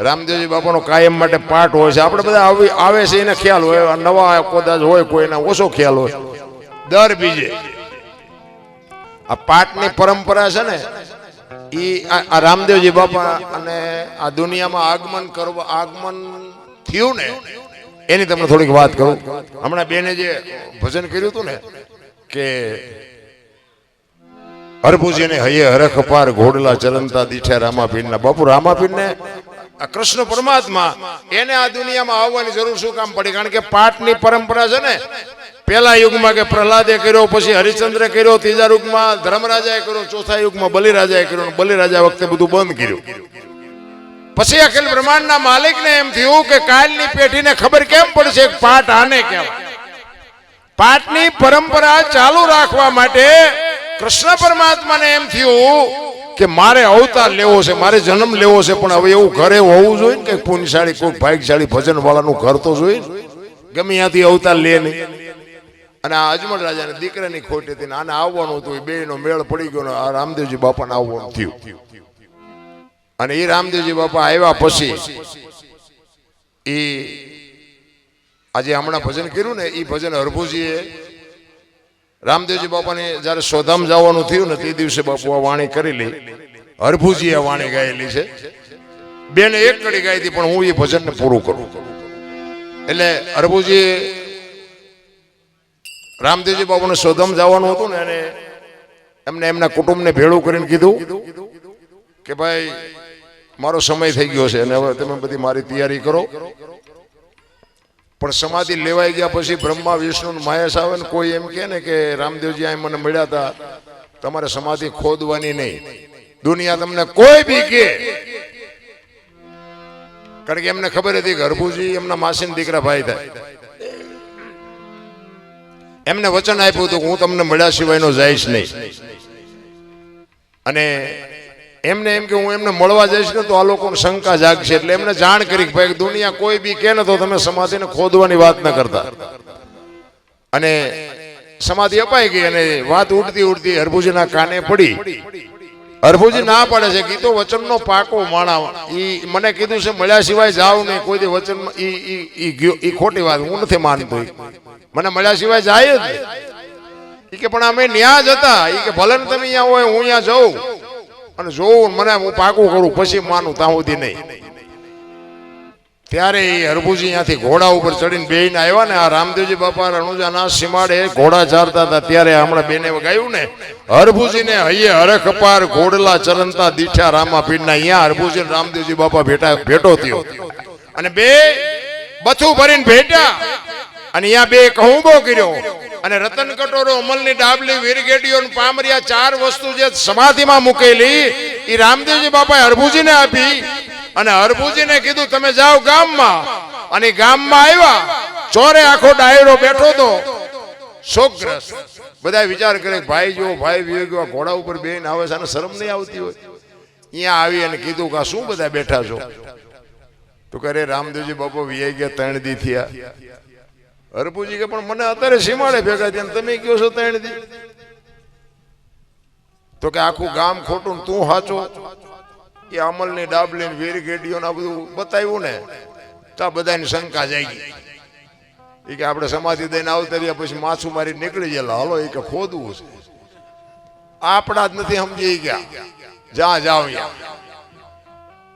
રામદેવજી બાપાનો કાયમ માટે પાઠ હોય છે. આપણે બધા આવી આવે છે એને ખ્યાલ હોય. નવા કદાચ હોય કોઈને ઓછો ખ્યાલ હોય. દર બીજે. આ પાઠની પરંપરા છે ને એ આ રામદેવજી બાપા અને આ દુનિયામાં આગમન કરવા આગમન થયું ને, એની તમને થોડીક વાત કરું. હમણાં બેને જે ભજન કર્યું હતું ને, કે હરભુજીને હૈયે હરખ પાર ઘોડલા ચરંતા દીઠે રામાપીરના બાપુ, રામાપીરને કૃષ્ણ પરમાત્મા, એને આ દુનિયામાં આવવાની જરૂર શું કામ પડી? કારણ કે પાઠની પરંપરા છે ને પેલા યુગમાં કે પ્રહલાદે કર્યો, પછી હરિચંદ્ર કર્યો, ત્રીજા યુગમાં ધર્મરાજાએ કર્યો, ચોથા યુગમાં બલિરાજાએ કર્યો બલિરાજા વખતે બધું બંધ કર્યું. પછી અખિલ બ્રહ્માંડના માલિકને એમ થયું કે કાલની પેઢીને ખબર કેમ પડશે પાઠ આને કહેવાય? પાઠની પરંપરા ચાલુ રાખવા માટે કૃષ્ણ પરમાત્માને એમ થયું કે મારે અવતાર લેવો છે, મારે જન્મ લેવો છે, પણ હવે એવું ઘરે હોવું જોઈએ ને કે પુણ્યશાળી, કોઈ ભાગ્યશાળી ભજન વાળાનું ઘર તો જોઈએ. ગમે ત્યાંથી અવતાર લે નહીં અને આ અજમલ રાજાને દીકરાની ખોટી હતી આને આવવાનું હતું બે નો મેળ પડી ગયો આ રામદેવજી બાપાને આવવાનું થયું અને એ રામદેવજી બાપા આવ્યા પછી, એ આજે હમણાં ભજન કર્યું ને, એ ભજન હરભુજીએ રામદેવજી બાપાને જ્યારે સોધામ જવાનું થયું ને તે દિવસે બાપુ આ વાણી કરેલી હરભુજી આ વાણી ગાયેલી છે. બેને એક કડી ગાઈ હતી, પણ હું એ ભજનને પૂરું કરું. એટલે હરભુજી રામદેવજી બાપાને સોધમ જવાનું હતું ને અને એમને એમના કુટુંબને ભેળું કરીને કીધું કે ભાઈ, મારો સમય થઈ ગયો છે અને હવે તમે બધી મારી તૈયારી કરો. પણ સમાધિ લેવાઈ ગયા પછી બ્રહ્મા, વિષ્ણુ મહેશ આવે ને કોઈ એમ કે ને કે રામદેવજી અહીં મને મળ્યા હતા તમારે સમાધિ ખોદવાની નહીં. દુનિયા તમને કોઈ બી કે. કારણ કે એમને ખબર હતી કે હરભુજી એમના માસીન દીકરા ભાઈ થાય. એમને વચન આપ્યું હતું હું તમને મળ્યા સિવાયનો જઈશ નહીં. અને એમને એમ કે હું એમને મળવા જઈશ ને તો આ લોકોને શંકા જાગશે. એટલે એમને જાણ કરી ભાઈ, દુનિયા કોઈ બી કે ને તો તમે સમાધિને ખોદવાની વાત ન કરતા. અને સમાધિ અપાઈ ગઈ અને વાત ઉડતી ઉડતી હરભુજીના કાને પડી. હરભુજી ના પાડે છે. ગીતો વચનનો પાકો માણા. ઈ મને કીધું છે, મળ્યા સિવાય જાવ નહીં. કોઈ દી વચન ઈ ઈ ગયો, ઈ ખોટી વાત. હું નથી માનતો. મને મળ્યા સિવાય જાય જ કે, પણ અમે ન્યા જ હતા. ઈ કે ભલે તમે અહીંયા હોય, હું અહીંયા જાઉં. અને જોઉં મને હું પાકું કરું, પછી માનું ત્યાં સુધી નહીં. ત્યારે એ હરભુજી અહીંયાથી ઘોડા ઉપર ચડીને બેહીને આવ્યા ને, આ રામદેવજી બાપા રણુજાના સીમાડે ઘોડા ચારતા હતા, ત્યારે હમણાં બેને ગાયું ને, હરભુજીને હૈયે હરખ પાર ઘોડલા ચરંતા દીઠા રામા પીડના અહીંયા હરભુજી રામદેવજી બાપા ભેટા ભેટો થયો. અને બે બથું ભરીને ભેટા અને અહીંયા બે કહુંબો કર્યો. અને રતન કટોરો અમલની ડાબલી વીરગેડીઓ ને પામરિયા ચાર વસ્તુ જે સમાધિમાં મૂકેલી એ રામદેવજી બાપાએ હરભુજીને આપી. અને હરભુજીને કીધું, તમે જાઓ ગામમાં. અને ગામમાં આવ્યા. ચોરે આખો ડાયરો બેઠો તો શોકગ્રસ્ત. બધા વિચાર કરે, ભાઈ જો, ભાઈ વિવેક ગયો ઘોડા ઉપર બેન આવે છે અને શરમ નહીં આવતી હોય. અહીંયા આવી અને કીધું કે શું બધા બેઠા છો? તો કરે રામદેવજી બાપો વીઆઈ ગયા ત્રણ દી થયા. હરપુજી કે પણ મને અત્યારે સીમાડે ભેગા થયા તમે કયો છો ત્રણ દી? તો કે આખું ગામ ખોટું તું હાચો. એ અમલની ડાબલી વીર ગેડીઓ બધું બતાવ્યું ને, તો બધાની શંકા જાય એ કે આપણે સમાધિ દઈને આવતા રહ્યા, પછી માછું મારી નીકળી ગયેલા. હાલો, એ કે ખોદવું છે. આપણા જ નથી સમજી ગયા. જ્યાં જાઓ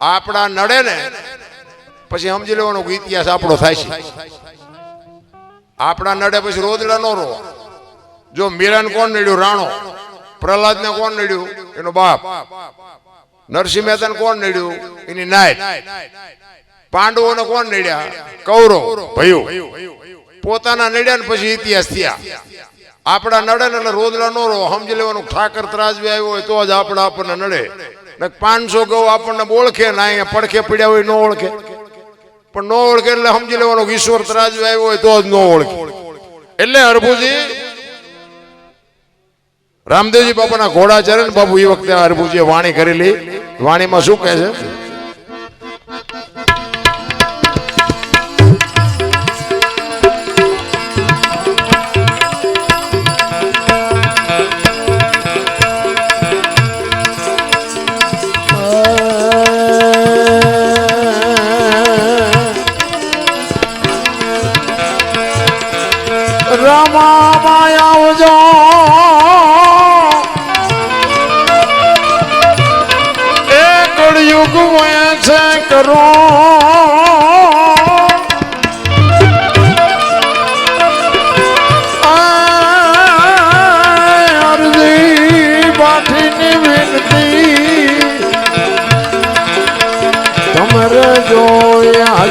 આપણા નડે ને, પછી સમજી લેવાનો ઇતિહાસ આપણો થાય છે. આપણા નડે પછી રોદડા નો રો જો મીરાને કોણ નડ્યું? રાણો. પ્રહલાદને કોણ નડ્યું? એનો બાપ. નરસિંહ મહેતાને કોણ નડ્યું? એની નાયત પાંડવોને કોણ નડ્યા? કૌરવ. ભયું. પોતાના નડ્યા ને પછી ઇતિહાસ થયા. આપણા નડે ને એટલે રોદડા નો રો સમજી લેવાનું, ઠાકર ત્રાજવી આવ્યો હોય તો જ આપણા આપણને નડે. પાંચસો ગૌ આપણને ઓળખે ને અહીંયા પડખે પડ્યા હોય ન ઓળખે. પણ ન ઓળખે એટલે સમજી લેવાનું ઈશ્વર ત્રાજવી આવ્યો હોય તો જ ન ઓળખે. એટલે હરભુજી, રામદેવજી બાપાના ઘોડા ચરણ બાપુ એ વખતે હરભુજીએ વાણી કરેલી. વાણીમાં શું કહે છે?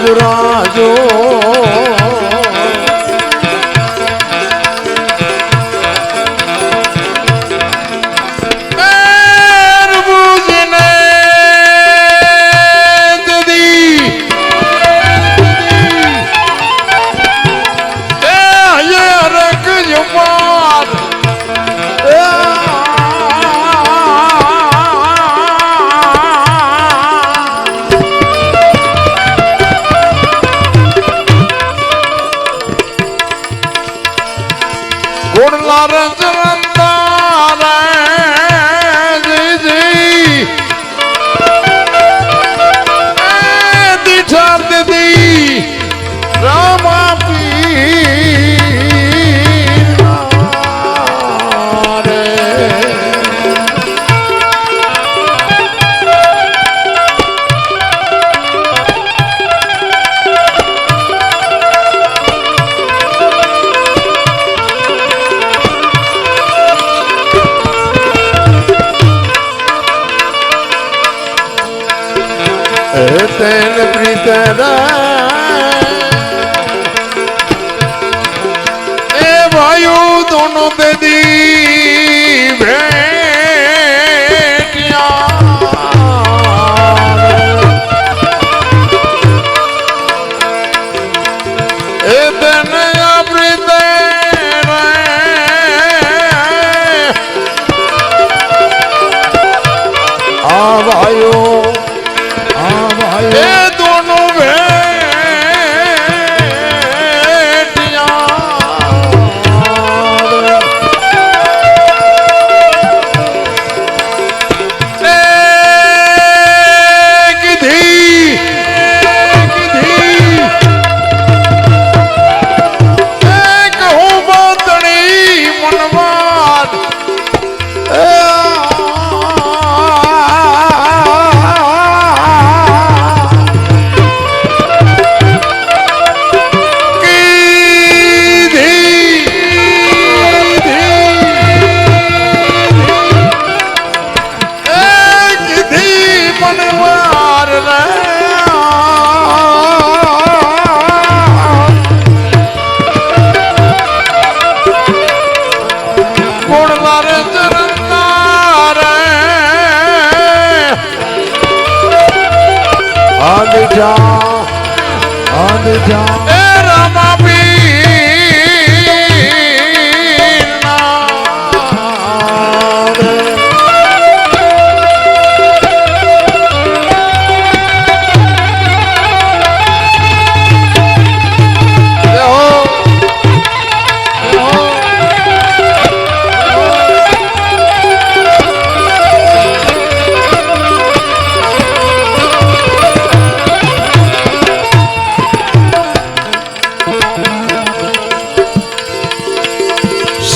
જોઈ જો તેન પ્રીતરા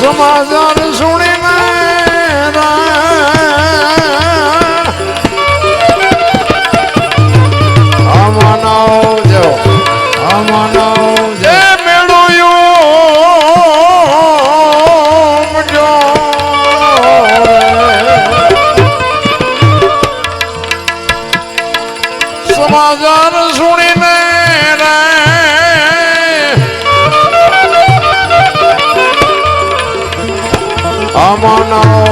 সমাজার শুনে આમાં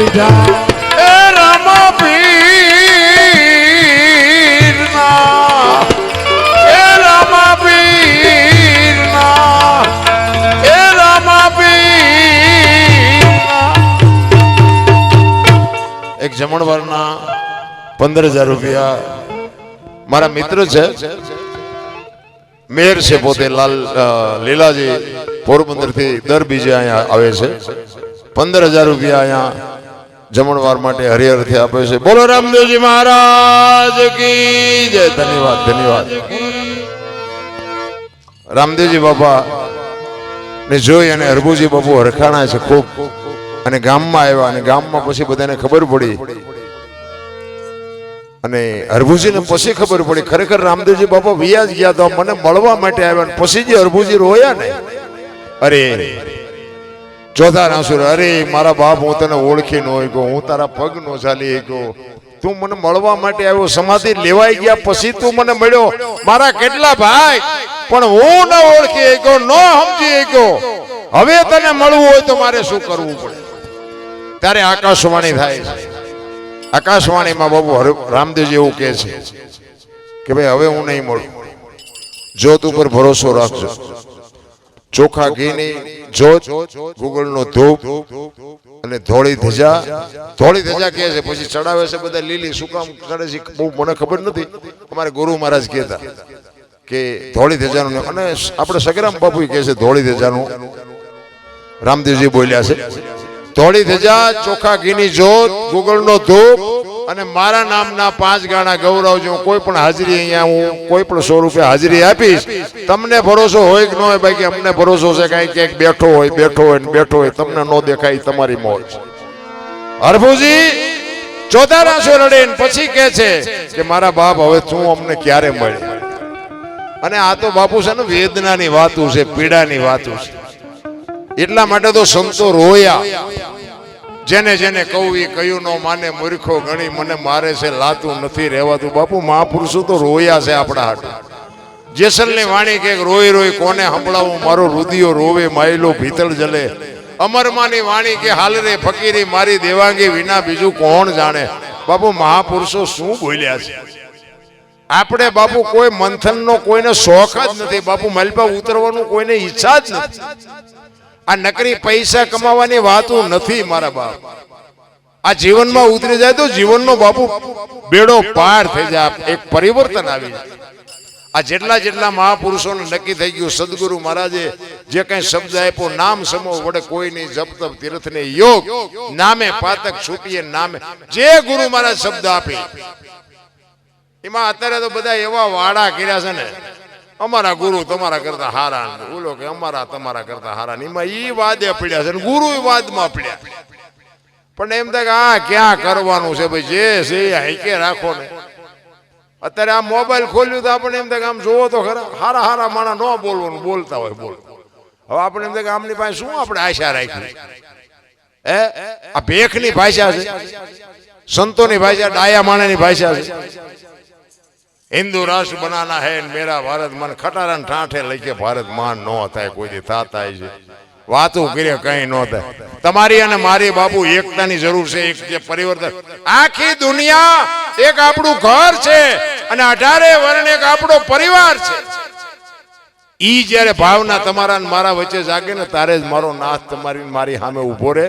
પડી એ રામાપીર ના એ ના એક જમણવારના પંદર હજાર રૂપિયા મારા મિત્ર છે. મેયર છે પોતે લાલ લીલાજી પોરબંદરથી દર બીજે અહીંયા આવે છે. પંદર હજાર રૂપિયા અહીંયા જમણવાર માટે હરિહરથી આપે છે. બોલો રામદેવજી મહારાજ કી જય. ધન્યવાદ ધન્યવાદ. રામદેવજી બાપા, ને જોઈ અને હરભુજી બાપુ હરખાણા છે ખૂબ. અને ગામમાં આવ્યા અને ગામમાં પછી બધાને ખબર પડી. અને હરભુજીને પછી ખબર પડી. ખરેખર રામદેવજી બાપા વ્યાજ ગયા તો મને મળવા માટે આવ્યા પછી જે હરભુજી રોયા ને, અરે ચોથા નાસુર અરે, મારા બાપ હું તને ઓળખી નો ગયો હું તારા પગ નો ચાલી ગયો તું મને મળવા માટે આવ્યો, સમાધિ લેવાઈ ગયા પછી તું મને મળ્યો. મારા કેટલા ભાઈ, પણ હું ન ઓળખી ગયો ન સમજી ગયો હવે તને મળવું હોય તો મારે શું કરવું પડે? ત્યારે આકાશવાણી થાય છે. આકાશવાણીમાં બાબુ રામદેવજી એવું કહે છે કે, ભાઈ, હવે હું નહીં મળું. જોત ઉપર ભરોસો રાખજો. ચોખા ઘીની જોત, ગુગળનો ધૂપ અને ધોળી ધજા ધોળી ધજા કહે છે, પછી ચડાવે છે બધા લીલી શું કામ ચડે છે, બહુ મને ખબર નથી અમારે ગુરુ મહારાજ કહેતા કે ધોળી ધજાનું. અને આપણે સગરામ બાપુ કહે છે, ધોળી ધજાનું રામદેવજી બોલ્યા છે, ધોળી ધજા ચોખા ઘીની જોત, ગુગળનો ધૂપ અને મારા નામના પાંચ ગાણા ગૌરવજો કોઈ પણ હાજરી અહીંયા હું કોઈ પણ સો રૂપિયા હાજરી આપીશ, તમને ભરોસો હોય કે ન હોય બાકી અમને ભરોસો છે કાંઈ ક્યાંક બેઠો હોય બેઠો હોય બેઠો હોય, તમને ન દેખાય તમારી મોજ. હરભુજી ચોથા રાસો રડે પછી કે છે કે મારા બાપ હવે તું અમને ક્યારે મળે? અને આ તો બાપુ છે ને વેદનાની વાતું છે, પીડાની વાતું છે. એટલા માટે તો સંતો રોયા. જેને જેને કહું એ કયું નો માને મૂર્ખો ગણી, મને મારે છે, લાતું નથી રહેવાતું. બાપુ, મહાપુરુષો તો રોયા છે આપણા હાટુ. જેસલની વાણી કે રોઈ રોઈ કોને સંભળાવું? મારો રુદિયો રોવે, માયલો ભીતળ જલે. અમરમાની વાણી કે, હાલ રે ફકીરી, મારી દેવાંગી વિના બીજું કોણ જાણે? બાપુ, મહાપુરુષો શું બોલ્યા છે? આપણે બાપુ, કોઈ મંથનનો કોઈને શોખ જ નથી. બાપુ મલપા ઉતરવાનું કોઈને ઈચ્છા જ નથી. આ નકરી પૈસા કમાવાની વાતો નથી મારા બાપ. આ જીવનમાં ઉતરી જાય તો જીવનનો બાપુ બેડો પાર થઈ જાય એક પરિવર્તન આવી જાય. આ જેટલા જેટલા મહાપુરુષોને નક્કી થઈ ગયું, સદગુરુ મહારાજે જે કઈ શબ્દ આપ્યો, નામ સમો વડે કોઈ નહીં, જપ તપ, તીર્થ ને યોગ, નામે પાતક છૂટીએ, નામે. જે ગુરુ મહારાજ શબ્દ આપે, એમાં અત્યારે તો બધા એવા વાડા કર્યા છે ને. અમારા ગુરુ તમારા કરતા હારા બોલો કે અમારા તમારા કરતા હારા એમાં ઈ વાદે પડ્યા છે ગુરુ વાદમાં પડ્યા. પણ એમ થાય કે આ ક્યાં કરવાનું છે ભાઈ? જે છે એ હાઈકે રાખો ને. અત્યારે આ મોબાઈલ ખોલ્યું તો આપણે એમ થાય કે આમ જોવો તો ખરા. હારા હારા માણા ન બોલવાનું, બોલતા હોય બોલ. હવે આપણે એમ થાય કે આમની પાસે શું આપણે આશા રાખી? હે? આ ભેખની ભાષા છે. સંતોની ભાષા, ડાયા માણાની ભાષા છે. બનાના હે ને મેરા ભારત મન ખટારા ઠાઠે લઈ કે ભારત માન નો થાય, કોઈ દી થાતા છે વાતું કરે કઈ નો થાય. તમારી અને મારી બાપુ એકતાની જરૂર છે, એક જે પરિવર્તન. આખી દુનિયા એક આપણું ઘર છે અને અઢારે વર્ણ એક આપણો પરિવાર છે. ઈ જ્યારે ભાવના તમારા મારા વચ્ચે જાગે ને તારે જ મારો નાથ તમારી મારી સામે ઊભો રહે.